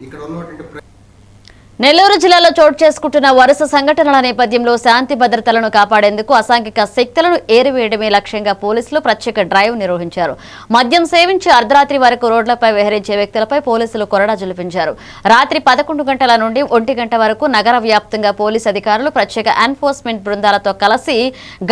ఇక్కడ ఉన్నటువంటి నెల్లూరు జిల్లాలో చోటు చేసుకుంటున్న వరుస సంఘటనల నేపథ్యంలో శాంతి భద్రతలను కాపాడేందుకు అసాంఘిక శక్తులను ఏరివేయడమే లక్ష్యంగా పోలీసులు ప్రత్యేక డ్రైవ్ నిర్వహించారు. మద్యం సేవించి అర్ధరాత్రి వరకు రోడ్లపై విహరించే వ్యక్తులపై పోలీసులు కొరడా జులిపించారు. రాత్రి పదకొండు గంటల నుండి ఒంటి గంట వరకు నగర వ్యాప్తంగా పోలీసు అధికారులు ప్రత్యేక ఎన్ఫోర్స్మెంట్ బృందాలతో కలిసి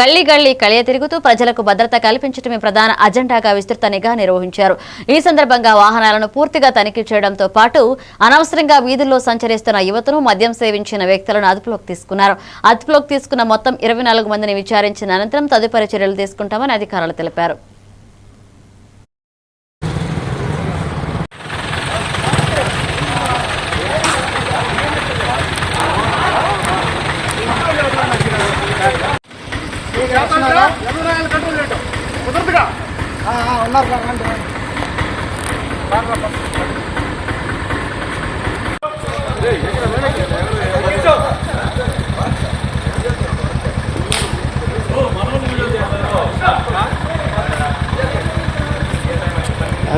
గల్లీ గల్లీ కలియ తిరుగుతూ ప్రజలకు భద్రత కల్పించడమే ప్రధాన అజెండాగా విస్తృత నిఘా నిర్వహించారు. ఈ సందర్భంగా వాహనాలను పూర్తిగా తనిఖీ చేయడంతో పాటు అనవసరంగా వీధుల్లో సంచరిస్తున్న యువ యువతను మద్యం సేవించిన వ్యక్తులను అదుపులోకి తీసుకున్నారు. అదుపులోకి తీసుకున్న మొత్తం ఇరవై నాలుగు మందిని విచారించిన అనంతరం తదుపరి చర్యలు తీసుకుంటామని అధికారులు తెలిపారు.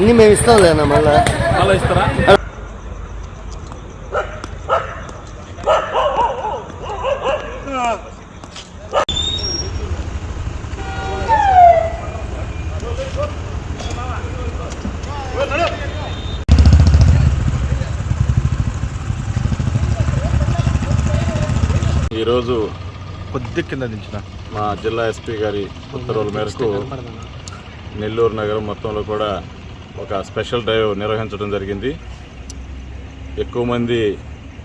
అన్నీ మేము ఇస్తాం లేనా మళ్ళా? మళ్ళీ ఇస్తారా? ఈరోజు కొద్ది కింద దించిన. మా జిల్లా ఎస్పీ గారి ఉత్తర్వుల మేరకు నెల్లూరు నగరం మొత్తంలో కూడా ఒక స్పెషల్ డ్రైవ్ నిర్వహించడం జరిగింది. ఎక్కువ మంది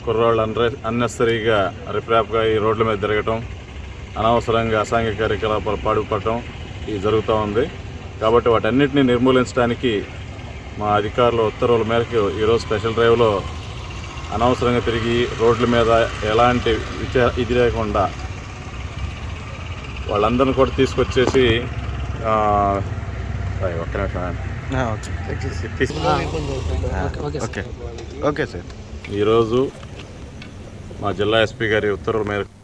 కుర్రాళ్ళు అన్రె అన్నెసరీగా రిప్రాప్గా ఈ రోడ్ల మీద తిరగటం అనవసరంగా అసాంఘిక కార్యకలాపాలు పాడుపడటం ఇది జరుగుతూ ఉంది. కాబట్టి వాటన్నిటిని నిర్మూలించడానికి మా అధికారుల ఉత్తర్వుల మేరకు ఈరోజు స్పెషల్ డ్రైవ్లో అనవసరంగా తిరిగి రోడ్ల మీద ఎలాంటి విచార ఇది లేకుండా వాళ్ళందరిని కూడా తీసుకొచ్చేసి ఒక్క నిమిషం ఓకే సార్ ఈరోజు మా జిల్లా ఎస్పీ గారి ఉత్తర్వుల మేరకు